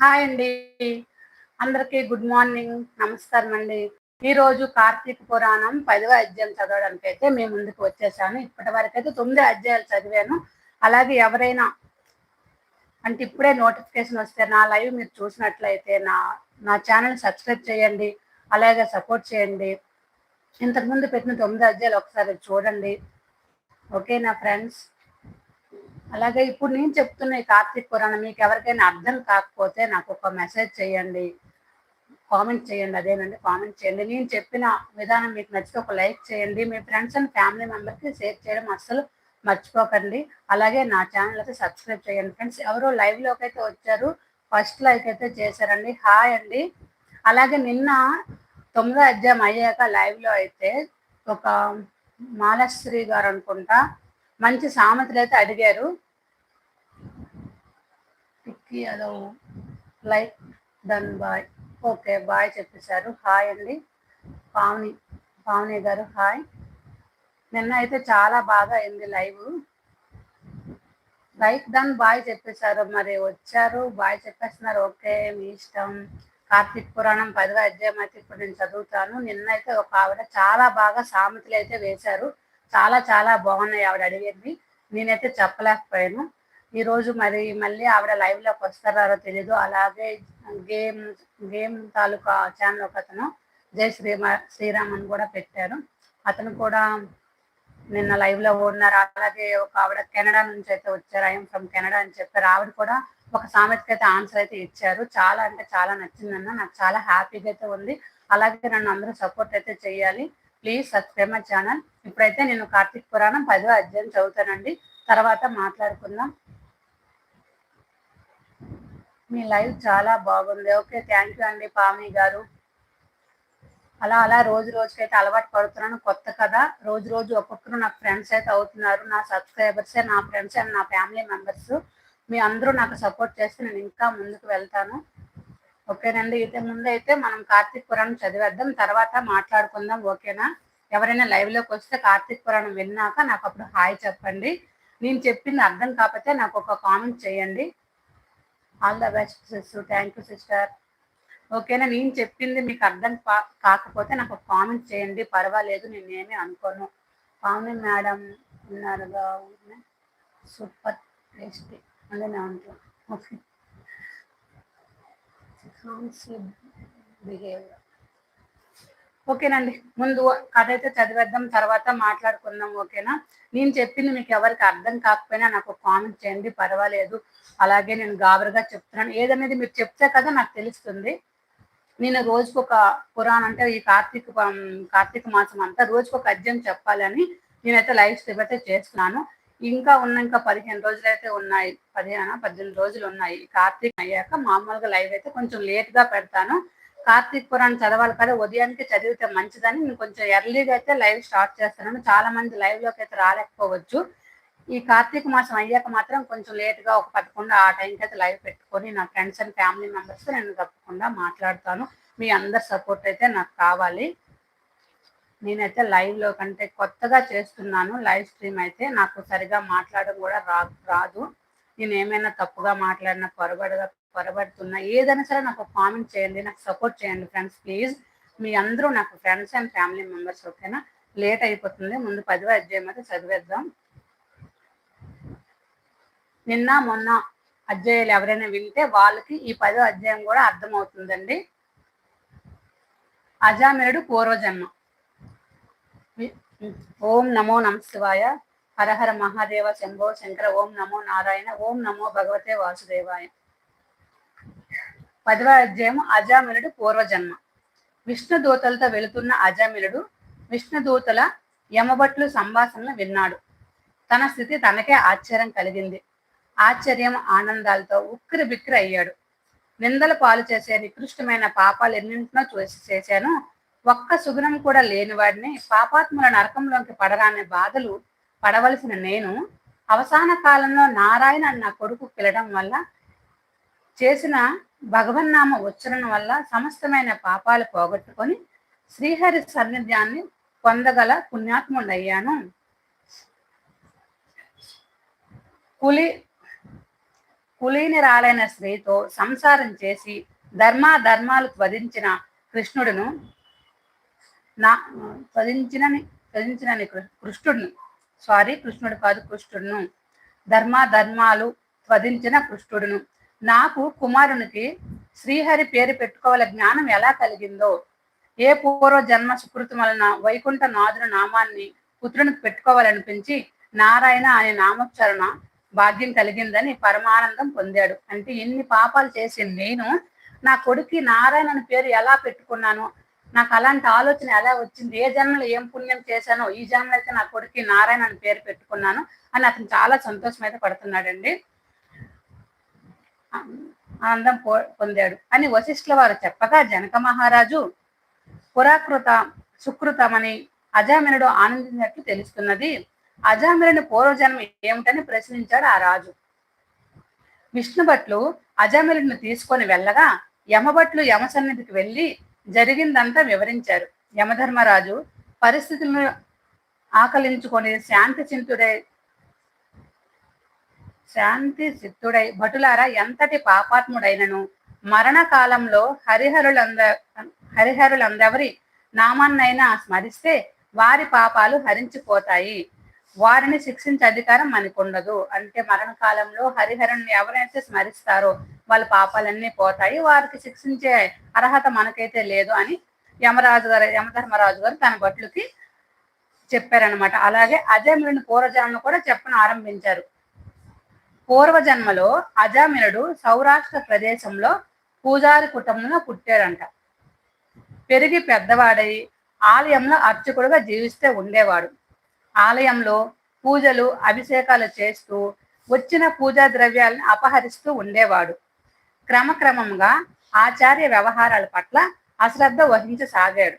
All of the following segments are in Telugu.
హాయ్ అండి. అందరికీ గుడ్ మార్నింగ్. నమస్కారం అండి. ఈరోజు కార్తీక పురాణం పదవ అధ్యాయం చదవడానికి అయితే మేము ముందుకు వచ్చేసాను ఇప్పటి వరకు అయితే తొమ్మిది అధ్యాయాలు చదివాను. అలాగే ఎవరైనా అంటే ఇప్పుడే నోటిఫికేషన్ వస్తే నా లైవ్ మీరు చూసినట్లయితే నా నా ఛానల్ సబ్స్క్రైబ్ చేయండి. అలాగే సపోర్ట్ చేయండి. ఇంతకుముందు పెట్టిన తొమ్మిది అధ్యాయాలు ఒకసారి చూడండి. ఓకే నా ఫ్రెండ్స్? అలాగే ఇప్పుడు నేను చెప్తున్న ఈ కార్తీక పురాణం మీకు ఎవరికైనా అర్థం కాకపోతే నాకు ఒక మెసేజ్ చేయండి. కామెంట్ చేయండి అదేనండి కామెంట్ చేయండి. నేను చెప్పిన విధానం మీకు నచ్చితే ఒక లైక్ చేయండి. మీ ఫ్రెండ్స్ అండ్ ఫ్యామిలీ మెంబర్కి షేర్ చేయడం అస్సలు మర్చిపోకండి. అలాగే నా ఛానల్ అయితే సబ్స్క్రైబ్ చేయండి. ఫ్రెండ్స్ ఎవరు లైవ్లోకి అయితే వచ్చారు ఫస్ట్ లైక్ అయితే చేశారండి. హాయ్ అండి. అలాగే నిన్న తొమ్మిదో అధ్యాయం అయ్యాక లైవ్లో అయితే ఒక మాలశ్రీ గారు అనుకుంటా మంచి సామెతలు అయితే అడిగారు. పిక్కి అదో like done bye. Okay bye చెప్పేశారు. హాయ్ అండి. పావని పావని గారు హాయ్. నిన్న అయితే చాలా బాగా అయింది లైవ్. లైక్ డన్ బాయ్ చెప్పేశారు. మరి వచ్చారు బాయ్ చెప్పేస్తున్నారు. ఓకే మీ ఇష్టం. కార్తీక్ పురాణం పదవ అధ్యాయం అయితే ఇప్పుడు నేను చదువుతాను. నిన్నైతే ఒక ఆవిడ చాలా బాగా సామెతలు అయితే వేశారు. చాలా చాలా బాగున్నాయి ఆవిడ అడిగేది. నేనైతే చెప్పలేకపోయాను. ఈరోజు మరి మళ్ళీ ఆవిడ లైవ్లోకి వస్తారో తెలీదు. అలాగే గేమ్ గేమ్ తాలూకా ఛానల్ ఒక అతను జై శ్రీమా శ్రీరామ్ అని కూడా పెట్టారు. అతను కూడా నిన్న లైవ్లో ఉన్నారు. అలాగే ఒక ఆవిడ కెనడా నుంచి అయితే వచ్చారు. ఐఎమ్ ఫ్రమ్ కెనడా అని చెప్పారు. ఆవిడ కూడా ఒక సామెతకి అయితే ఆన్సర్ అయితే ఇచ్చారు. చాలా అంటే చాలా నచ్చిందన్న. నాకు చాలా హ్యాపీగా అయితే ఉంది. అలాగే నన్ను అందరూ సపోర్ట్ అయితే చేయాలి. Please subscribe my channel. ఇప్పుడైతే నేను కార్తీక్ పురాణం పదో అధ్యాయం చదువుతానండి. తర్వాత మాట్లాడుకుందాం. మీ లైవ్ చాలా బాగుంది. ఓకే థ్యాంక్ యూ అండి పావని గారు. అలా అలా రోజు రోజుకైతే అలవాటు పడుతున్నాను. కొత్త కదా రోజు రోజు ఒక్కొక్కరు నాకు ఫ్రెండ్స్ అయితే అవుతున్నారు. నా సబ్స్క్రైబర్సే నా ఫ్రెండ్స్ అండ్ నా ఫ్యామిలీ మెంబర్స్. మీ అందరూ నాకు సపోర్ట్ చేస్తే నేను ఇంకా ముందుకు వెళ్తాను. ఓకేనండి అయితే ముందు అయితే మనం కార్తీక్ పురాణం చదివేద్దాం. తర్వాత మాట్లాడుకుందాం. ఓకేనా? ఎవరైనా లైవ్లోకి వస్తే కార్తీక్ పురాణం విన్నాక నాకు అప్పుడు హాయ్ చెప్పండి. నేను చెప్పింది అర్థం కాకపోతే నాకు ఒక కామెంట్ చేయండి. All the best sister. Thank you sister. ఓకేనా? నేను చెప్పింది మీకు అర్థం కాకపోతే నాకు ఒక కామెంట్ చేయండి. పర్వాలేదు నేనేమీ అనుకోను. పావని మేడం. ఉన్నారుగా సూపర్. టేస్టీ. అదే నా ఓకే. రెస్పాన్సివ్ బిహేవియర్ ఓకేనండి ముందు కథ అయితే చదివేద్దాం తర్వాత మాట్లాడుకుందాం ఓకేనా? నేను చెప్పింది మీకు ఎవరికి అర్థం కాకపోయినా నాకు కామెంట్ చేయండి పర్వాలేదు. అలాగే నేను గాబరగా చెప్తున్నాను. ఏదనేది మీరు చెప్తే కదా నాకు తెలుస్తుంది. నేను రోజుకు ఒక పురాణం అంటే ఈ కార్తీక కార్తీక మాసం అంతా రోజుకు ఒక అధ్యాయం చెప్పాలని నేనైతే లైవ్ స్ట్రీమ్ అయితే చేస్తున్నాను. ఇంకా ఉన్న ఇంకా పదిహేను రోజులు అయితే ఉన్నాయి. పదిహేను? పద్దెనిమిది రోజులు ఉన్నాయి. కార్తీక్ అయ్యాక మామూలుగా లైవ్ అయితే కొంచెం లేట్గా పెడతాను. కార్తీక్ పురాణం చదవాలి కదా ఉదయానికి చదివితే మంచిదని నేను కొంచెం ఎర్లీగా అయితే లైవ్ స్టార్ట్ చేస్తున్నాను. చాలా మంది లైవ్లోకి అయితే రాలేకపోవచ్చు. ఈ కార్తీక మాసం అయ్యాక మాత్రం కొంచెం లేట్గా ఒక పదకొండు ఆ టైంకి అయితే లైవ్ పెట్టుకొని నా ఫ్రెండ్స్ అండ్ ఫ్యామిలీ మెంబర్స్ నేను తప్పకుండా మాట్లాడతాను. మీ అందరి సపోర్ట్ అయితే నాకు కావాలి. నేనైతే లైవ్లో కంటే కొత్తగా చేస్తున్నాను లైవ్ స్ట్రీమ్ అయితే నాకు సరిగా మాట్లాడడం కూడా రా రాదు. నేను ఏమైనా తప్పుగా మాట్లాడినా పొరబడగా పొరబడుతున్నా ఏదైనా సరే నాకు కామెంట్ చేయండి నాకు సపోర్ట్ చేయండి ఫ్రెండ్స్ ప్లీజ్ మీ అందరూ నాకు ఫ్రెండ్స్ అండ్ ఫ్యామిలీ మెంబర్స్ ఓకేనా లేట్ అయిపోతుంది ముందు పదివ అధ్యాయం అయితే చదివేద్దాం. నిన్న మొన్న అధ్యాయాలు ఎవరైనా వింటే వాళ్ళకి ఈ పదో అధ్యాయం కూడా అర్థమవుతుందండి. అజామిరుడు పూర్వజన్మ. ఓం నమో నమ శివాయ. హరహర మహాదేవ శంభో శంకర. ఓం నమో నారాయణ. ఓం నమో భగవతే వాసుదేవాయ. పదవ అధ్యాయం అజామిలుడు పూర్వజన్మ. విష్ణు దూతలతో వెళుతున్న అజామిలుడు విష్ణు దూతల యమభట్లు సంభాషణలు విన్నాడు. తన స్థితి తనకే ఆశ్చర్యం కలిగింది. ఆశ్చర్యం ఆనందాలతో ఉక్కిరి బిక్కిరి అయ్యాడు. నిందల పాలు చేసే నికృష్టమైన పాపాలు ఎన్నింటినో చూసి చేశాను. ఒక్క సుగుణం కూడా లేని వాడిని పాపాత్ముల నరకంలోకి పడరాని బాధలు పడవలసిన నేను. అవసాన కాలంలో నారాయణ నా కొడుకు పిలడం వల్ల చేసిన భగవన్నామ ఉచ్చరణ వల్ల సమస్తమైన పాపాలు పోగొట్టుకొని శ్రీహరి సన్నిధ్యాన్ని పొందగల పుణ్యాత్ముడయ్యాను. కులి కులీనిరాలైన స్త్రీతో సంసారం చేసి ధర్మాధర్మాలు త్వదించిన కృష్ణుడును నా త్వజించినని త్వజించినని కృష్ణుడిని. సారీ కృష్ణుడు కాదు కృష్ణుడును. ధర్మాధర్మాలు త్వదించిన కృష్ణుడును. నాకు కుమారునికి శ్రీహరి పేరు పెట్టుకోవాల జ్ఞానం ఎలా కలిగిందో? ఏ పూర్వ జన్మ సుకృతి వలన వైకుంఠ నాదుల నామాన్ని పుత్రునికి పెట్టుకోవాలనిపించి నారాయణ అనే నామోచ్చారణ భాగ్యం కలిగిందని పరమానందం పొందాడు. అంటే ఎన్ని పాపాలు చేసి నేను నా కొడుక్కి నారాయణ అనే పేరు ఎలా పెట్టుకున్నాను? నాకు అలాంటి ఆలోచన ఎలా వచ్చింది? ఏ జన్మలో ఏం పుణ్యం చేశానో? ఈ జన్మలో అయితే నా కొడుకు నారాయణ అని పేరు పెట్టుకున్నాను. అని అతను చాలా సంతోషం అయితే పడుతున్నాడండి ఆనందం పొందాడు. అని వశిష్ఠుల వారు చెప్పగా జనక మహారాజు పురాకృత సుకృతమని అజామినుడు ఆనందించినట్లు తెలుస్తున్నది. అజామిరుని పూర్వజన్మ ఏమిటని ప్రశ్నించాడు ఆ రాజు. విష్ణుభట్లు అజామిరుడిని తీసుకొని వెళ్ళగా యమభట్లు యమ సన్నిధికి వెళ్ళి జరిగిందంతా వివరించారు. యమధర్మరాజు పరిస్థితులను ఆకలించుకొని శాంతి చింతుడై శాంతి చిత్తుడై భటులారా ఎంతటి పాపాత్ముడైనను. మరణకాలంలో హరిహరులంద హరిహరులందెవరి నామాన్నైనా స్మరిస్తే వారి పాపాలు హరించిపోతాయి. వారిని శిక్షించే అధికారం మనకు ఉండదు అంటే మరణకాలంలో హరిహరుని ఎవరైతే స్మరిస్తారో వాళ్ళ పాపాలన్నీ పోతాయి. వారికి శిక్షించే అర్హత మనకైతే లేదు అని యమరాజు గారు యమధర్మరాజు గారు తన భట్లకి చెప్పారనమాట అలాగే అజామిరుని పూర్వజన్మను కూడా చెప్పను ఆరంభించారు. పూర్వజన్మలో అజామినుడు సౌరాష్ట్ర ప్రదేశంలో పూజారి కుటుంబంలో పుట్టాడంట పెరిగి పెద్దవాడై ఆలయంలో అర్చకుడుగా జీవిస్తే ఉండేవాడు. ఆలయంలో పూజలు అభిషేకాలు చేస్తూ వచ్చిన పూజా ద్రవ్యాలను అపహరిస్తూ ఉండేవాడు. క్రమక్రమంగా ఆచార్య వ్యవహారాల పట్ల అశ్రద్ధ వహించసాగాడు.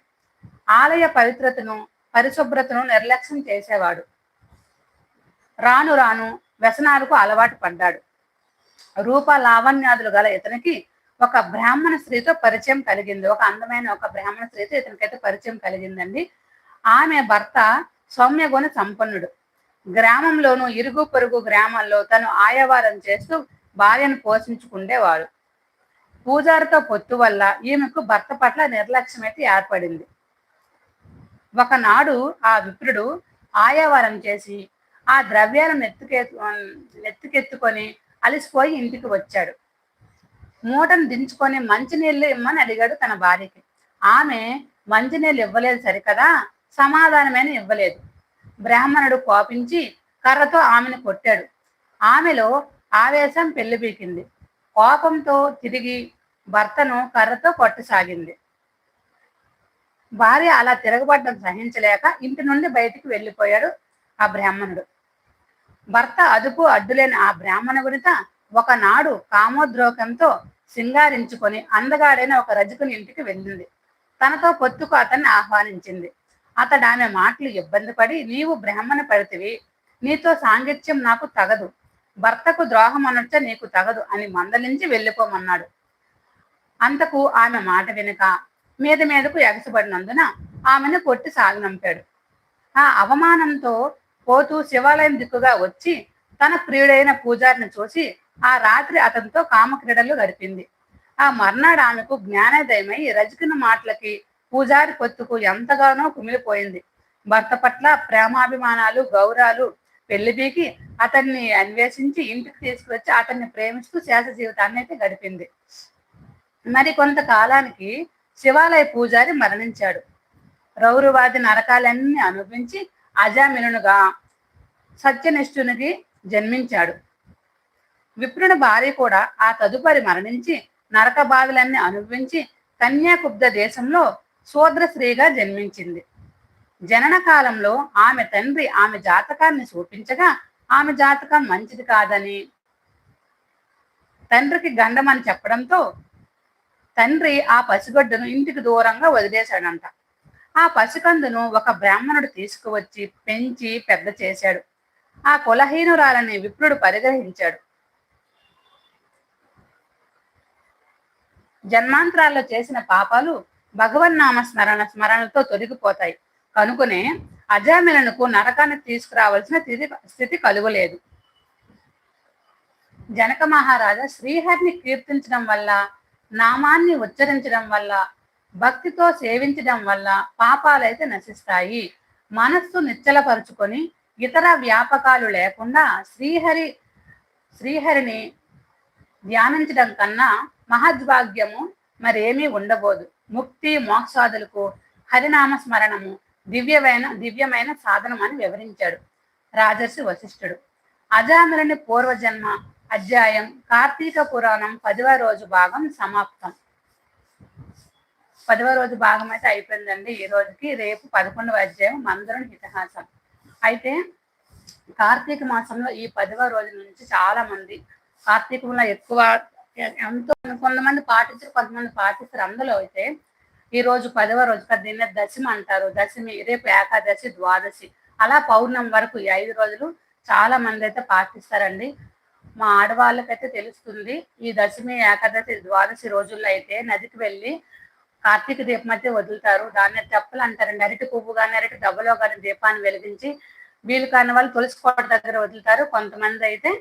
ఆలయ పవిత్రతను పరిశుభ్రతను నిర్లక్ష్యం చేసేవాడు. రాను రాను వ్యసనాలకు అలవాటు పడ్డాడు. రూప లావణ్యాదులు గల ఇతనికి ఒక బ్రాహ్మణ స్త్రీతో పరిచయం కలిగింది. ఒక అందమైన ఒక బ్రాహ్మణ స్త్రీతో ఇతనికైతే పరిచయం కలిగిందండి. ఆమె భర్త సౌమ్యగుణ సంపన్నుడు. గ్రామంలోను ఇరుగు పొరుగు గ్రామాల్లో తను ఆయవారం చేస్తూ భార్యను పోషించుకుండేవాడు. పూజారితో పొత్తు వల్ల ఈమెకు భర్త పట్ల నిర్లక్ష్యం అయితే ఏర్పడింది. ఒకనాడు ఆ విప్రుడు ఆయావారం చేసి ఆ ద్రవ్యాలను ఎత్తుకే ఎత్తుకెత్తుకొని అలసిపోయి ఇంటికి వచ్చాడు. మూటను దించుకొని మంచినీళ్ళు ఇమ్మని అడిగాడు తన భార్యకి. ఆమె మంచినీళ్ళు ఇవ్వలేదు సరికదా? సమాధానమైన ఇవ్వలేదు. బ్రాహ్మణుడు కోపించి కర్రతో ఆమెను కొట్టాడు. ఆమెలో ఆవేశం పెళ్ళిబీకింది కోపంతో తిరిగి భర్తను కర్రతో కొట్టసాగింది. భార్య అలా తిరగబడ్డం సహించలేక ఇంటి నుండి బయటికి వెళ్ళిపోయాడు ఆ బ్రాహ్మణుడు. భర్త అదుపు అడ్డులేని ఆ బ్రాహ్మణ గురిత ఒకనాడు కామోద్రోకంతో సింగారించుకొని అందగాడైన ఒక రజకుని ఇంటికి వెళ్ళింది. తనతో పొత్తుకు అతన్ని ఆహ్వానించింది. అతడు ఆమె మాటలు ఇబ్బంది పడి నీవు బ్రాహ్మణ పడితివి నీతో సాంగిత్యం నాకు తగదు భర్తకు ద్రోహం అనొచ్చ నీకు తగదు అని మందలించి వెళ్ళిపోమన్నాడు. అంతకు ఆమె మాట వెనుక మీద మీదకు ఎగసబడినందున ఆమెను కొట్టి సాగనంపాడు. ఆ అవమానంతో పోతూ శివాలయం దిక్కుగా వచ్చి తన ప్రియుడైన పూజారిని చూసి ఆ రాత్రి అతనితో కామక్రీడలు గడిపింది. ఆ మర్నాడు ఆమెకు జ్ఞానోదయమై రజకిన మాటలకి పూజారి పొత్తుకు ఎంతగానో కుమిలిపోయింది. భర్త పట్ల ప్రేమాభిమానాలు గౌరవాలు పెళ్ళిబీకి అతన్ని అన్వేషించి ఇంటికి తీసుకువచ్చి అతన్ని ప్రేమిస్తూ శేష జీవితాన్ని అయితే గడిపింది. మరి కొంతకాలానికి శివాలయ పూజారి మరణించాడు. రౌరువాది నరకాలన్నీ అనుభవించి అజామినుగా సత్యనిష్ఠునికి జన్మించాడు. విప్రుని భార్య కూడా ఆ తదుపరి మరణించి నరక బావిలన్నీ అనుభవించి కన్యాకుబ్ద దేశంలో శూద్రశ్రీగా జన్మించింది. జనన కాలంలో ఆమె తండ్రి ఆమె జాతకాన్ని చూపించగా ఆమె జాతకం మంచిది కాదని తండ్రికి గండమని చెప్పడంతో తండ్రి ఆ పసిగొడ్డును ఇంటికి దూరంగా వదిలేశాడంట. ఆ పసికందును ఒక బ్రాహ్మణుడు తీసుకువచ్చి పెంచి పెద్ద చేశాడు. ఆ కులహీనురాలని విప్రుడు పరిగ్రహించాడు. జన్మాంతరాల్లో చేసిన పాపాలు భగవన్నామ స్మరణ స్మరణతో తొలగిపోతాయి. కనుకనే అజామిలనుకు నరకాన్ని తీసుకురావాల్సిన స్థితి స్థితి కలుగలేదు. జనక మహారాజా శ్రీహరిని కీర్తించడం వల్ల నామాన్ని ఉచ్చరించడం వల్ల భక్తితో సేవించడం వల్ల పాపాలైతే నశిస్తాయి. మనస్సు నిచ్చలపరుచుకొని ఇతర వ్యాపకాలు లేకుండా శ్రీహరి శ్రీహరిని ధ్యానించడం కన్నా మహద్భాగ్యము మరేమీ ఉండబోదు. ముక్తి మోక్షాదులకు హరినామ స్మరణము దివ్యమైన దివ్యమైన సాధనం అని వివరించాడు రాజర్షి వశిష్ఠుడు. అజామిలని పూర్వజన్మ అధ్యాయం కార్తీక పురాణం పదవ రోజు భాగం సమాప్తం. పదవ రోజు భాగం అయితే అయిపోయిందండి. ఈ రోజుకి రేపు పదకొండవ అధ్యాయం మందరం ఇతిహాసం. అయితే కార్తీక మాసంలో ఈ పదవ రోజు నుంచి చాలా మంది కార్తీకంలో ఎక్కువ ఎంతో కొంతమంది పాటించారు కొంతమంది పాటిస్తారు. అందులో అయితే ఈ రోజు పదవ రోజు పద్దెనిమిది దశమి అంటారు. దశమి రేపు ఏకాదశి ద్వాదశి. అలా పౌర్ణమి వరకు ఈ ఐదు రోజులు చాలా మంది అయితే పాటిస్తారండి. మా ఆడవాళ్ళకైతే తెలుస్తుంది ఈ దశమి ఏకాదశి ద్వాదశి రోజుల్లో అయితే నదికి వెళ్ళి కార్తీక దీపం అయితే వదులుతారు. దాన్ని తెప్పలు అంటారండి. అరటి పువ్వు కానీ అరటి డబ్బలో కానీ దీపాన్ని వెలిగించి వీలు కాని వాళ్ళు తులసి కోట దగ్గర వదులుతారు. కొంతమంది అయితే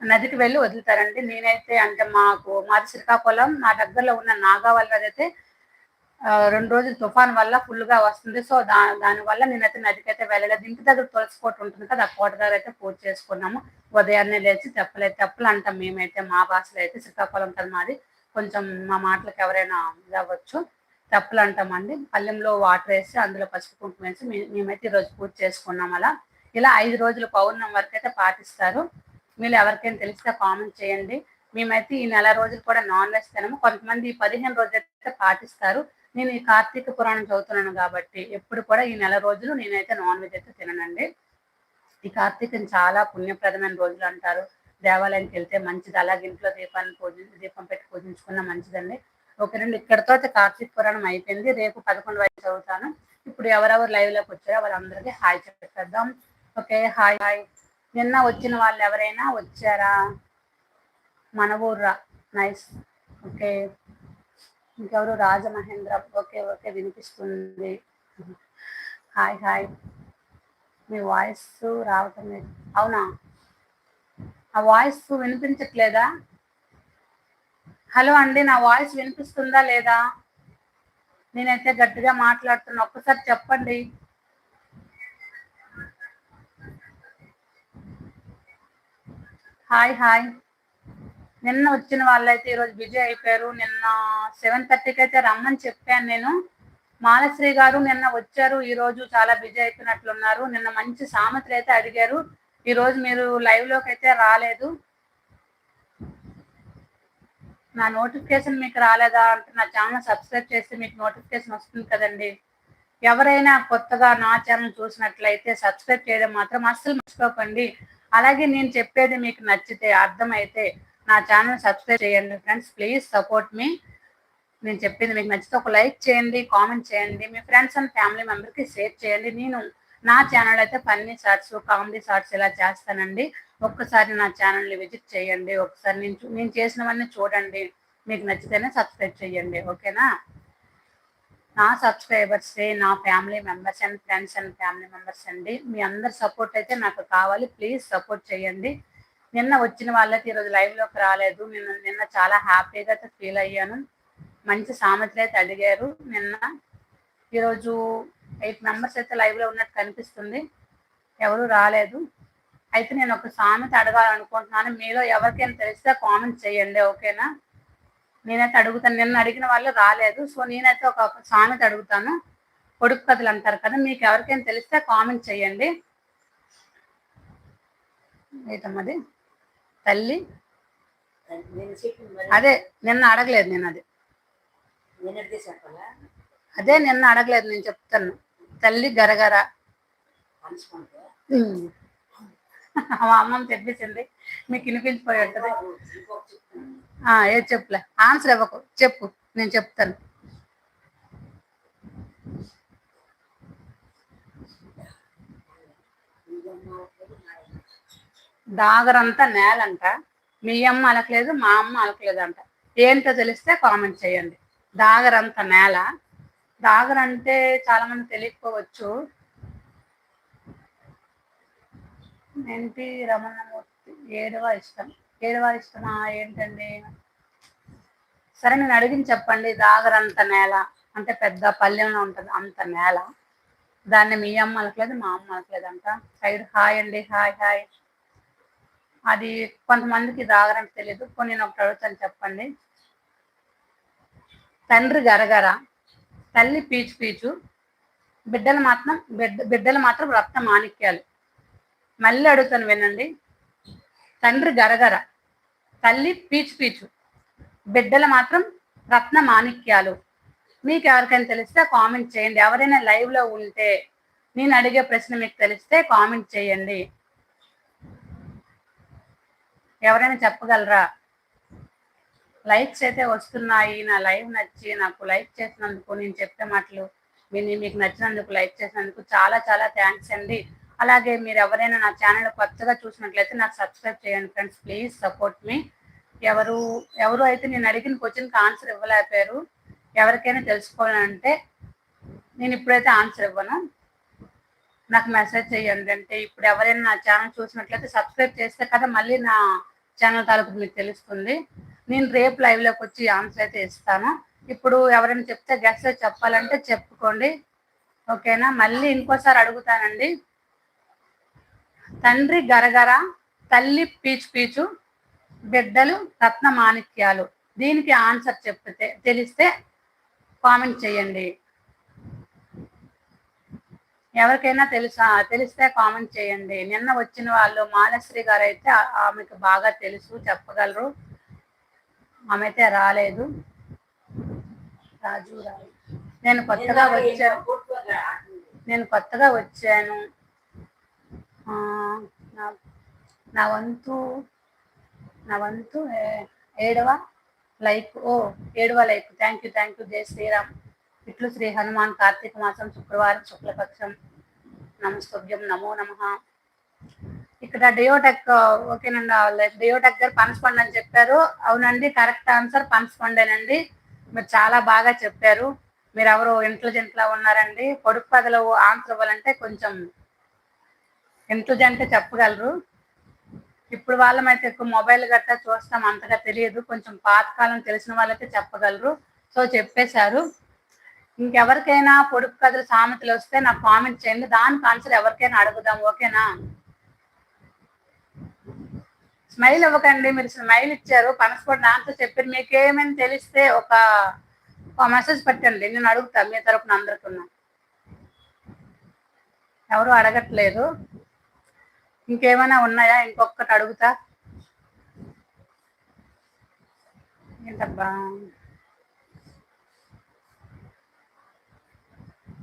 నదికి వెళ్ళి వదులుతారండి. నేనైతే అంటే మాకు మాది శ్రీకాకుళం మా దగ్గరలో ఉన్న నాగావళి నది అయితే రెండు రోజులు తుఫాన్ వల్ల ఫుల్గా వస్తుంది. సో దా దాని వల్ల నేనైతే నదికి అయితే వెళ్ళలేదు. ఇంటి దగ్గర తులసి కోట ఉంటుంది కదా ఆ కోట దగ్గర అయితే పూజ చేసుకున్నాము. ఉదయాన్నే లేచి తెప్పలే తెప్పలు అంటాం మేమైతే మా భాషలో అయితే శ్రీకాకుళం తన మాది. కొంచెం మా మాటలకు ఎవరైనా ఇది అవ్వచ్చు. తెప్పలు అంటామండి పల్లెంలో వాటర్ వేసి అందులో పసుపు కుంకుమ వేసి మేమైతే ఈరోజు పూజ చేసుకున్నాం అలా. ఇలా ఐదు రోజులు పౌర్ణం వరకు అయితే పాటిస్తారు. మీరు ఎవరికైనా తెలిస్తే కామెంట్ చేయండి. మేమైతే ఈ నెల రోజులు కూడా నాన్ వెజ్ తినము. కొంతమంది ఈ పదిహేను రోజులు అయితే పాటిస్తారు. నేను ఈ కార్తీక పురాణం చదువుతున్నాను కాబట్టి ఎప్పుడు కూడా ఈ నెల రోజులు నేనైతే నాన్ వెజ్ అయితే తిననండి. ఈ కార్తీకం చాలా పుణ్యప్రదమైన రోజులు అంటారు. దేవాలయానికి వెళ్తే మంచిది. అలాగే ఇంట్లో దీపాన్ని పూజి దీపం పెట్టి పూజించుకున్న మంచిదండి. ఓకేనండి ఇక్కడతో అయితే కార్తీక పురాణం అయిపోయింది. రేపు పదకొండు వరకు చదువుతాను. ఇప్పుడు ఎవరెవరు లైవ్లోకి వచ్చారో వాళ్ళందరికీ హాయ్ చెప్పేద్దాం. Okay hi hi. నిన్న వచ్చిన వాళ్ళు ఎవరైనా వచ్చారా? మన ఊర్రా. నైస్. ఓకే. ఇంకెవరు? రాజమహేంద్ర. Okay okay. వినిపిస్తుంది. Hi hi. మీ వాయిస్ రావటం లేదు. అవునా? ఆ వాయిస్ వినిపించట్లేదా? హలో అండి నా వాయిస్ వినిపిస్తుందా లేదా? నేనైతే గట్టిగా మాట్లాడుతున్నా. ఒక్కసారి చెప్పండి. Hi hi. నిన్న వచ్చిన వాళ్ళైతే ఈరోజు బిజీ అయిపోయారు. నిన్న సెవెన్ థర్టీకి అయితే రమ్మని చెప్పాను నేను. మాలశ్రీ గారు నిన్న వచ్చారు. ఈ రోజు చాలా బిజీ అయిపోయినట్లున్నారు. నిన్న మంచి సామెతలు అయితే అడిగారు. ఈ రోజు మీరు లైవ్లోకి అయితే రాలేదు. నా నోటిఫికేషన్ మీకు రాలేదా అంటే నా ఛానల్ సబ్స్క్రైబ్ చేస్తే మీకు నోటిఫికేషన్ వస్తుంది కదండి. ఎవరైనా కొత్తగా నా ఛానల్ చూసినట్లయితే సబ్స్క్రైబ్ చేయడం మాత్రం అస్సలు మర్చిపోకండి. అలాగే నేను చెప్పేది మీకు నచ్చితే అర్థమైతే నా ఛానల్ సబ్స్క్రైబ్ చేయండి ఫ్రెండ్స్. ప్లీజ్ సపోర్ట్ మీ. నేను చెప్పింది మీకు నచ్చితే ఒక లైక్ చేయండి కామెంట్ చేయండి. మీ ఫ్రెండ్స్ అండ్ ఫ్యామిలీ మెంబర్కి షేర్ చేయండి. నేను నా ఛానల్ అయితే ఫన్నీ షార్ట్స్ కామెడీ షార్ట్స్ ఇలా చేస్తానండి. ఒక్కసారి నా ఛానల్ని విజిట్ చేయండి. ఒకసారి నేను నేను చేసినవన్నీ చూడండి. మీకు నచ్చితేనే సబ్స్క్రైబ్ చేయండి. ఓకేనా? నా సబ్స్క్రైబర్స్ నా family members and friends and family members అండి మీ అందరి సపోర్ట్ అయితే నాకు కావాలి. ప్లీజ్ సపోర్ట్ చేయండి. నిన్న వచ్చిన వాళ్ళైతే ఈరోజు లైవ్లోకి రాలేదు. నిన్న నిన్న చాలా హ్యాపీగా అయితే ఫీల్ అయ్యాను. మంచి సామెతలు అయితే అడిగారు. నిన్న ఈరోజు ఎయిట్ మెంబర్స్ అయితే లైవ్లో ఉన్నట్టు కనిపిస్తుంది. ఎవరు రాలేదు. అయితే నేను ఒక సామెత అడగాలనుకుంటున్నాను. మీలో ఎవరికైనా తెలిస్తే కామెంట్ చేయండి ఓకేనా నేనైతే అడుగుతాను. నిన్న అడిగిన వాళ్ళు రాలేదు. సో నేనైతే ఒక సామెత అడుగుతాను. పొడుపు కథలు అంటారు కదా మీకు ఎవరికైనా తెలిస్తే కామెంట్ చేయండి. ఏంటమ్మది తల్లి? అదే నిన్న అడగలేదు నేను అది. అదే నిన్న అడగలేదు నేను చెప్తాను. తల్లి గరగర. మా అమ్మమ్మ తెప్పించింది. మీకు వినిపించిపోయి ఉంటుంది. ఏ ఆ, ఏది చెప్పులే. ఆన్సర్ ఇవ్వకు. చెప్పు. నేను చెప్తాను. దాగరంతా నేలంట. మీ అమ్మ అలకలేదు మా అమ్మ అలకలేదు అంట ఏంటో తెలిస్తే కామెంట్ చేయండి. దాగరంత నేల. దాగర్ అంటే చాలా మంది తెలియకపోవచ్చు. ఎన్టీ రమణమూర్తి ఏడవ ఇష్టం. ఏడవాలి ఇష్టమా ఏంటండి? సరే నేను అడిగింది చెప్పండి దాగరంత నేల. అంటే పెద్ద పల్లెంలో ఉంటుంది అంత నేల. దాన్ని మీ అమ్మ అనట్లేదు మా అమ్మ అనట్లేదు అంట సైడ్ హాయ్ అండి హాయ్ హాయ్. అది కొంతమందికి దాగరంటే తెలియదు కొన్ని నేను ఒకటి అడుగుతాను చెప్పండి. తండ్రి గరగర తల్లి పీచు పీచు బిడ్డలు మాత్రం బిడ్డ బిడ్డలు మాత్రం రక్త మాణిక్యాలు. మళ్ళీ అడుగుతాను వినండి. తండ్రి గరగర తల్లి పీచు పీచు. బిడ్డలు మాత్రం రత్న మాణిక్యాలు. మీకు ఎవరికైనా తెలిస్తే కామెంట్ చేయండి. ఎవరైనా లైవ్లో ఉంటే నేను అడిగే ప్రశ్న మీకు తెలిస్తే కామెంట్ చేయండి. ఎవరైనా చెప్పగలరా? లైక్స్ అయితే వస్తున్నాయి. నా లైవ్ నచ్చి నాకు లైక్ చేసినందుకు నేను చెప్పే మాటలు మీకు నచ్చినందుకు లైక్ చేసినందుకు చాలా చాలా థ్యాంక్స్ అండి. అలాగే మీరు ఎవరైనా నా ఛానల్ కొత్తగా చూసినట్లయితే నాకు సబ్స్క్రైబ్ చేయండి ఫ్రెండ్స్ ప్లీజ్ సపోర్ట్ మీ ఎవరు ఎవరు అయితే నేను అడిగిన క్వశ్చన్కి ఆన్సర్ ఇవ్వలేకపోయారు ఎవరికైనా తెలుసుకోవాలంటే నేను ఇప్పుడైతే ఆన్సర్ ఇవ్వను. నాకు మెసేజ్ చేయండి అంటే ఇప్పుడు ఎవరైనా నా ఛానల్ చూసినట్లయితే సబ్స్క్రైబ్ చేస్తే కదా మళ్ళీ నా ఛానల్ తాలూకు మీకు తెలుస్తుంది. నేను రేపు లైవ్లోకి వచ్చి ఆన్సర్ అయితే ఇస్తాను. ఇప్పుడు ఎవరైనా చెప్తే గెస్ట్ చెప్పాలంటే చెప్పుకోండి. ఓకేనా మళ్ళీ ఇంకోసారి అడుగుతానండి. తండ్రి గరగర తల్లి పీచు పీచు బిడ్డలు రత్న మాణిక్యాలు. దీనికి ఆన్సర్ చెప్తే తెలిస్తే కామెంట్ చేయండి. ఎవరికైనా తెలుసా? తెలిస్తే కామెంట్ చేయండి. నిన్న వచ్చిన వాళ్ళు మాలశ్రీ గారు అయితే ఆమెకు బాగా తెలుసు చెప్పగలరు. ఆమె అయితే రాలేదు. రాజు రాలేదు. నేను కొత్తగా వచ్చాను. నేను కొత్తగా వచ్చాను. నా- నా వంతు నా వంతు ఏడవ లైక్ ఓ ఏడవ like thank you thank you జై శ్రీరామ్. ఇట్లు శ్రీ హనుమాన్ కార్తీక మాసం శుక్రవారం శుక్లపక్షం. నమస్తభ్యం నమో నమ. ఇక్కడ డియోటెక్ ఓకేనండి డియోటెక్ గారు పనసపండు అని చెప్పారు. అవునండి కరెక్ట్ ఆన్సర్ పనసపండేనండి మీరు చాలా బాగా చెప్పారు. మీరు ఎవరు ఇంటెలిజెంట్ లా ఉన్నారండి. పొడుపు పదలు ఆన్సర్ ఇవ్వాలంటే కొంచెం ఇంటెలిజెంట్ చెప్పగలరు. ఇప్పుడు వాళ్ళమైతే ఎక్కువ మొబైల్ గట్టా చూస్తాం అంతగా తెలియదు. కొంచెం పాతకాలం తెలిసిన వాళ్ళైతే చెప్పగలరు. సో చెప్పేశారు. ఇంకెవరికైనా పొడుపు కథలు సామెతలు వస్తే నాకు కామెంట్ చేయండి. దానికి ఆన్సర్ ఎవరికైనా అడుగుదాం ఓకేనా? స్మైల్ ఇవ్వకండి. మీరు స్మైల్ ఇచ్చారు. పనసపొడిన ఆన్సర్ చెప్పారు. మీకు ఏమైనా తెలిస్తే ఒక ఒక మెసేజ్ పెట్టండి. నేను అడుగుతా మీ తరపున అందరికన్నా. ఎవరు అడగట్లేదు. ఇంకేమైనా ఉన్నాయా? ఇంకొకటి అడుగుతా. ఏంటబ్బా?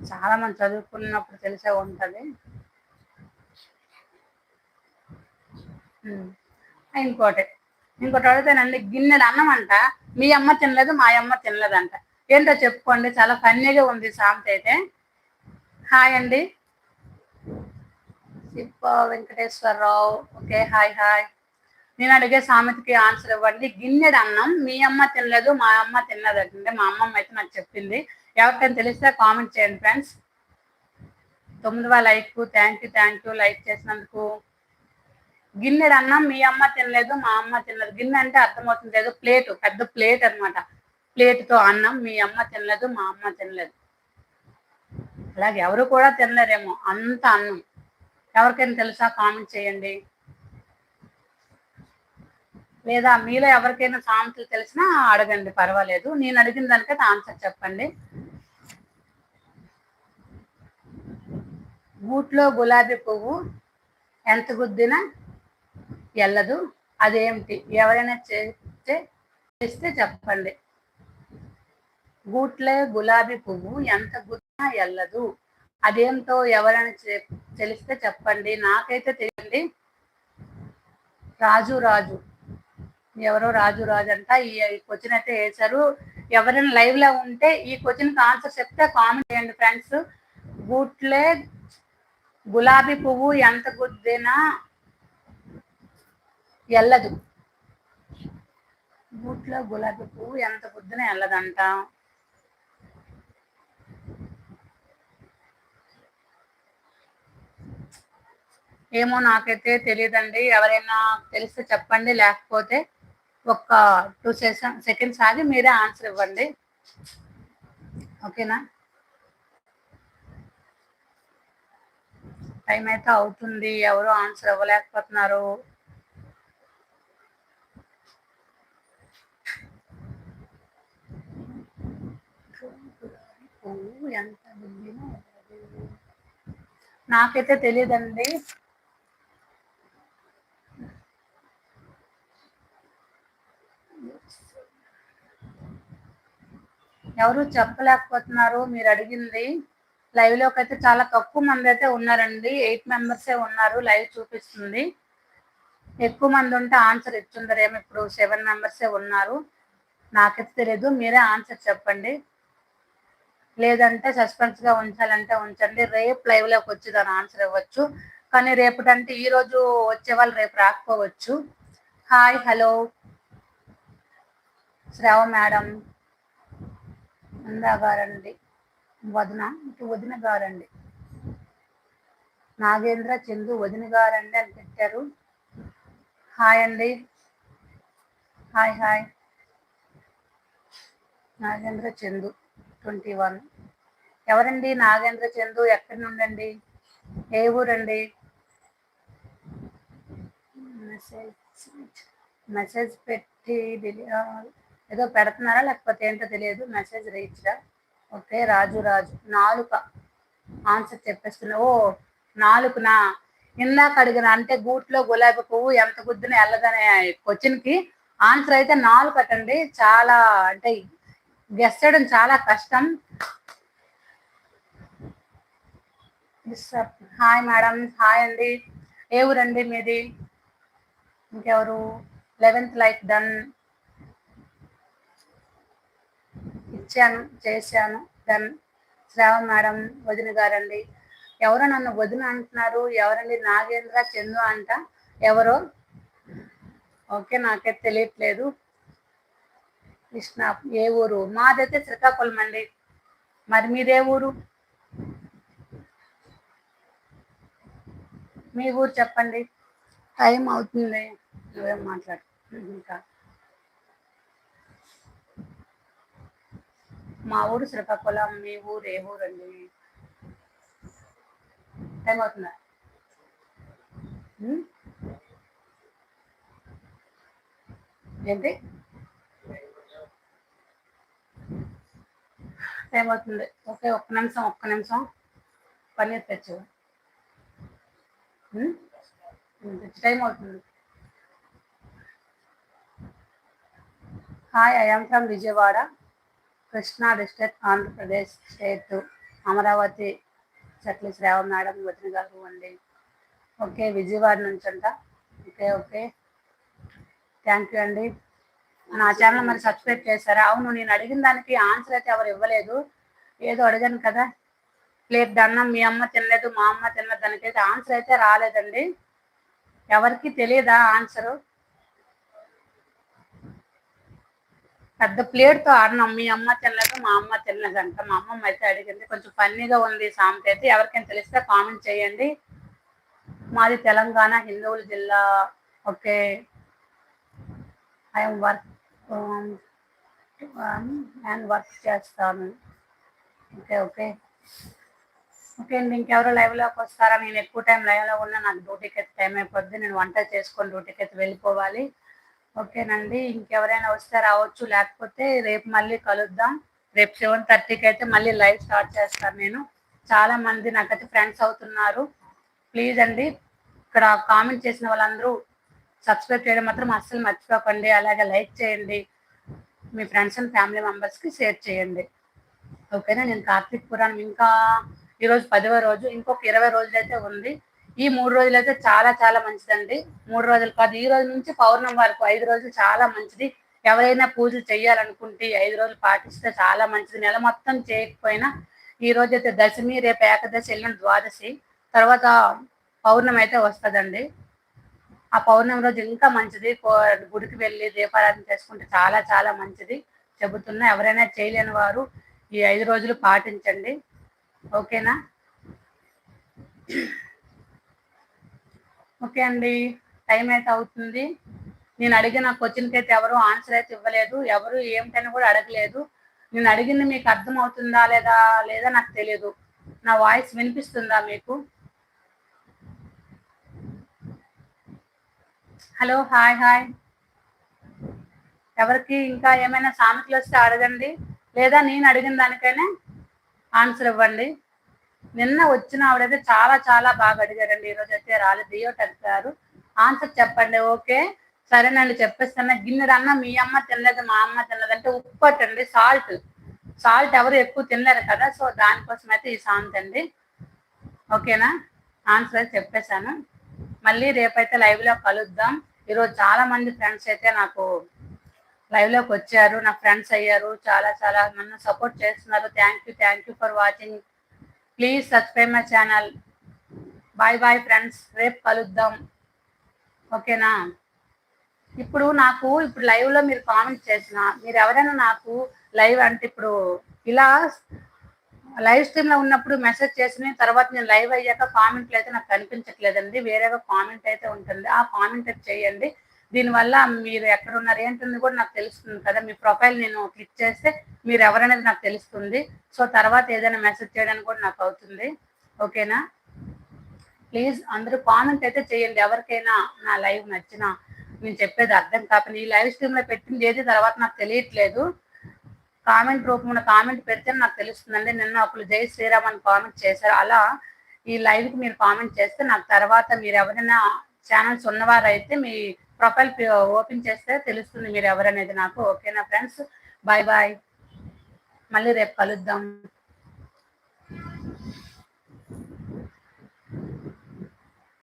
చాలా మంది చదువుకున్నప్పుడు తెలిసే ఉంటది. ఇంకోటి. ఇంకోటి అడుగుతానండి. గిన్నెడు అన్నం అంట మీ అమ్మ తినలేదు మా అమ్మ తినలేదంట. ఏంటో చెప్పుకోండి. చాలా ఫన్నీగా ఉంది సామెత అయితే. హాయ్ అండి. Sippa Venkateswararao. Okay hi hi. నేను అడిగే సామెతకి ఆన్సర్ ఇవ్వండి. గిన్నెడు అన్నం మీ అమ్మ తినలేదు మా అమ్మ తినలేదంటే మా అమ్మమ్మ అయితే నాకు చెప్పింది. ఎవరికైనా తెలిస్తే కామెంట్ చేయండి ఫ్రెండ్స్. తొమ్మిదవ like thank you thank you. Like చేసినందుకు గిన్నెడు అన్నం మీ అమ్మ తినలేదు మా అమ్మ తినలేదు. గిన్నె అంటే అర్థమవుతుంది ఏదో ప్లేట్ పెద్ద ప్లేట్ అన్నమాట. ప్లేట్తో అన్నం మీ అమ్మ తినలేదు మా అమ్మ తినలేదు. అలాగే ఎవరు కూడా తినలేరేమో అంత అన్నం. ఎవరికైనా తెలుసా? కామెంట్ చేయండి. లేదా మీలో ఎవరికైనా సామెతలు తెలిసినా అడగండి పర్వాలేదు. నేను అడిగిన దానికైతే ఆన్సర్ చెప్పండి. గూట్లో గులాబీ పువ్వు ఎంత గుద్దినా ఎల్లదు. అదేమిటి? ఎవరైనా చేస్తే చేస్తే చెప్పండి. గూట్లే గులాబీ పువ్వు ఎంత గుద్దినా ఎల్లదు. అదేంటో ఎవరైనా తెలిస్తే చెప్పండి. నాకైతే తెలియండి రాజు రాజు. ఎవరో రాజు రాజు అంట. ఈ క్వశ్చన్ అయితే వేశారు. ఎవరైనా లైవ్లో ఉంటే ఈ క్వశ్చన్కి ఆన్సర్ చెప్తే కామెంట్ చేయండి ఫ్రెండ్స్. బూట్లే గులాబీ పువ్వు ఎంత గుద్దినా ఎల్లదు. బూట్లో గులాబీ పువ్వు ఎంత గుద్దినా ఎల్లదంట. ఏమో నాకైతే తెలియదండి. ఎవరైనా తెలిస్తే చెప్పండి లేకపోతే ఒక టూ సెకండ్స్ ఆగి మీరే ఆన్సర్ ఇవ్వండి. ఓకేనా? టైం అయితే అవుతుంది. ఎవరు ఆన్సర్ ఇవ్వలేకపోతున్నారు. ఎంత నాకైతే తెలియదండి. ఎవరు చెప్పలేకపోతున్నారు మీరు అడిగింది. లైవ్లోకి అయితే చాలా తక్కువ మంది అయితే ఉన్నారండి. ఎయిట్ మెంబర్సే ఉన్నారు లైవ్ చూపిస్తుంది. ఎక్కువ మంది ఉంటే ఆన్సర్ ఇచ్చుందరేమో ఇప్పుడు సెవెన్ మెంబర్సే ఉన్నారు. నాకైతే తెలియదు మీరే ఆన్సర్ చెప్పండి. లేదంటే సస్పెన్స్గా ఉంచాలంటే ఉంచండి. రేపు లైవ్లోకి వచ్చి దాని ఆన్సర్ ఇవ్వచ్చు. కానీ రేపటంటే ఈ రోజు వచ్చే వాళ్ళు రేపు రాకపోవచ్చు. హాయ్ హలో శ్రావ మేడం. ఉందా గారండి వదిన ఇటు వదిన గారండి నాగేంద్ర చందు వదిన గారండి అని పెట్టారు. హాయ్ అండి. Hi hi. Nagendra Chandu twenty one. ఎవరండి నాగేంద్ర చందు? ఎక్కడి నుండండి? ఏ ఊరండి? మెసేజ్ మెసేజ్ పెట్టి ఏదో పెడుతున్నారా లేకపోతే ఏంటో తెలియదు. మెసేజ్ రీచ్డా ఓకే రాజు రాజు. నాలుక. ఆన్సర్ చెప్పేస్తున్నా. ఓ నాలుగునా ఇందాక అడిగిన అంటే గూట్లో గులాబీ పువ్వు ఎంత గుద్దున వెళ్ళదనే క్వశ్చన్కి ఆన్సర్ అయితే నాలుగు అటండి చాలా అంటే గెస్ చేయడం చాలా కష్టం. హాయ్ మేడం హాయ్ అండి. ఏ ఊరండి మీది? ఇంకెవరు? లెవెన్త్ లైక్ డన్ ఇచ్చాను చేశాను. దాన్ని శ్రావణ్ మేడం వదిన గారండి. ఎవరో నన్ను వదిన అంటున్నారు ఎవరండి? నాగేంద్ర చందు అంట. ఎవరో? ఓకే నాకైతే తెలియట్లేదు. కృష్ణ ఏ ఊరు? మాదైతే శ్రీకాకుళం అండి. మరి మీదే ఊరు? మీ ఊరు చెప్పండి. టైం అవుతుంది. నువ్వేం మాట్లాడు. ఇంకా మా ఊరు శ్రీకాకుళం మీ ఊరు ఏ ఊరు అండి టైం అవుతుందా hmm? ఏంటి? టైం అవుతుంది. ఓకే ఒక్క నిమిషం ఒక్క నిమిషం. పన్నీర్ తెచ్చు. Hmm? తెచ్చు. టైం అవుతుంది. Hi I'm from Vijayawada Krishna district Andhra Pradesh state Amaravati చట్ల శ్రావ మేడం వదిన గారు అండి. ఓకే విజయవాడ నుంచి అంట. Okay okay. థ్యాంక్ యూ అండి. నా ఛానల్ మరి సబ్స్క్రైబ్ చేశారా? అవును నేను అడిగిన దానికి ఆన్సర్ అయితే ఎవరు ఇవ్వలేదు. ఏదో అడిగాను కదా. ప్లేట్ దన్నం మీ అమ్మ తినలేదు మా అమ్మ తినలేదు దానికైతే ఆన్సర్ అయితే రాలేదండి. ఎవరికి తెలియదా ఆన్సరు? పెద్ద ప్లేట్తో ఆడినాం. మీ అమ్మ తినలేదు మా అమ్మ తినలేదు అంట. మా అమ్మమ్మ అయితే అడిగింది కొంచెం ఫన్నీగా ఉంది సామెత అయితే ఎవరికైనా తెలిస్తే కామెంట్ చేయండి. మాది తెలంగాణ హిందువుల జిల్లా. ఓకే. ఐఎమ్ వర్క్ నేను వర్క్ చేస్తాను. Okay okay. ఓకే అండి ఇంకెవరు లైవ్లోకి వస్తారా? నేను ఎక్కువ టైం లైవ్లో ఉన్నా నాకు డ్యూటీకి అయితే టైం అయిపోద్ది. నేను వంట చేసుకొని డ్యూటీకి అయితే వెళ్ళిపోవాలి. ఓకేనండి ఇంకెవరైనా వస్తే రావచ్చు లేకపోతే రేపు మళ్ళీ కలుద్దాం. రేపు సెవెన్ థర్టీకి అయితే మళ్ళీ లైవ్ స్టార్ట్ చేస్తాను నేను. చాలా మంది నాకైతే ఫ్రెండ్స్ అవుతున్నారు. ప్లీజ్ అండి ఇక్కడ కామెంట్ చేసిన వాళ్ళందరూ సబ్స్క్రైబ్ చేయడం మాత్రం అస్సలు మర్చిపోకండి. అలాగే లైక్ చేయండి. మీ ఫ్రెండ్స్ అండ్ ఫ్యామిలీ మెంబర్స్కి షేర్ చేయండి. ఓకేనా? నేను కార్తీక్ పురాణం ఇంకా ఈరోజు పదవ రోజు ఇంకొక ఇరవై రోజులు అయితే ఉంది. ఈ మూడు రోజులు అయితే చాలా చాలా మంచిదండి. మూడు రోజులు కాదు ఈ రోజు నుంచి పౌర్ణమి వరకు ఐదు రోజులు చాలా మంచిది. ఎవరైనా పూజలు చేయాలనుకుంటే ఐదు రోజులు పాటిస్తే చాలా మంచిది. నెల మొత్తం చేయకపోయినా ఈ రోజు అయితే దశమి రేపు ఏకాదశి వెళ్ళిన ద్వాదశి తర్వాత పౌర్ణమి అయితే వస్తుందండి. ఆ పౌర్ణమి రోజు ఇంకా మంచిది. గుడికి వెళ్ళి దీపారాధన చేసుకుంటే చాలా చాలా మంచిది. చెబుతున్నా ఎవరైనా చేయలేని వారు ఈ ఐదు రోజులు పాటించండి. ఓకేనా? ఓకే అండి. టైం అయితే అవుతుంది. నేను అడిగిన క్వశ్చన్కి అయితే ఎవరు ఆన్సర్ అయితే ఇవ్వలేదు. ఎవరు ఏమిటని కూడా అడగలేదు. నేను అడిగింది మీకు అర్థం అవుతుందా లేదా లేదా నాకు తెలియదు నా వాయిస్ వినిపిస్తుందా మీకు? Hello hi hi. ఎవరికి ఇంకా ఏమైనా సామెతలు వస్తే అడగండి. లేదా నేను అడిగిన దానికైనా ఆన్సర్ ఇవ్వండి. నిన్న వచ్చిన ఆవిడైతే చాలా చాలా బాగా అడిగారండి. ఈరోజు అయితే రాలేదు. దియోట్ అడిగారు. ఆన్సర్ చెప్పండి. ఓకే. సరేనండి చెప్పేస్తాను. గిన్నెడన్నా మీ అమ్మ తినలేదు మా అమ్మ తినలేదు అంటే ఉప్పు అండి. సాల్ట్. సాల్ట్ ఎవరు ఎక్కువ తినలేరు కదా. సో దానికోసం అయితే ఈ సాంత్ అండి. ఓకేనా? ఆన్సర్ అయితే చెప్పేశాను. మళ్ళీ రేపైతే లైవ్లో కలుద్దాం. ఈరోజు చాలా మంది ఫ్రెండ్స్ అయితే నాకు లైవ్లోకి వచ్చారు. నా ఫ్రెండ్స్ అయ్యారు. చాలా చాలా నన్ను సపోర్ట్ చేస్తున్నారు. Thank you thank you for watching. Please subscribe my channel bye bye friends రేపు కలుద్దాం. ఓకేనా? ఇప్పుడు నాకు ఇప్పుడు లైవ్లో మీరు కామెంట్ చేసిన మీరు ఎవరైనా నాకు లైవ్ అంటే ఇప్పుడు ఇలా లైవ్ స్ట్రీమ్లో ఉన్నప్పుడు మెసేజ్ చేసిన తర్వాత నేను లైవ్ అయ్యాక కామెంట్లు అయితే నాకు కనిపించట్లేదండి. వేరేగా కామెంట్ అయితే ఉంటుంది. ఆ కామెంట్ అయితే చేయండి. దీనివల్ల మీరు ఎక్కడ ఉన్నారు కూడా నాకు తెలుస్తుంది కదా. మీ ప్రొఫైల్ నేను క్లిక్ చేస్తే మీరు ఎవరనేది నాకు తెలుస్తుంది. సో తర్వాత ఏదైనా మెసేజ్ చేయడానికి కూడా నాకు అవుతుంది. ఓకేనా ప్లీజ్ అందరూ కామెంట్ అయితే చేయండి. ఎవరికైనా నా లైవ్ నచ్చినా నేను చెప్పేది అర్థం కాకపోతే ఈ లైవ్ స్ట్రీమ్లో పెట్టింది ఏది తర్వాత నాకు తెలియట్లేదు. కామెంట్ రూపంలో కామెంట్ పెడితే నాకు తెలుస్తుందండి. నిన్న ఒకరు జై శ్రీరామ్ అని కామెంట్ చేశారు. అలా ఈ లైవ్కి మీరు కామెంట్ చేస్తే నాకు తర్వాత మీరు ఎవరైనా ఛానల్స్ ఉన్నవారు అయితే మీ ప్రొఫైల్ ఓపెన్ చేస్తే తెలుస్తుంది మీరు ఎవరనేది నాకు. ఓకేనా ఫ్రెండ్స్? Bye bye. మళ్ళీ రేపు కలుద్దాం.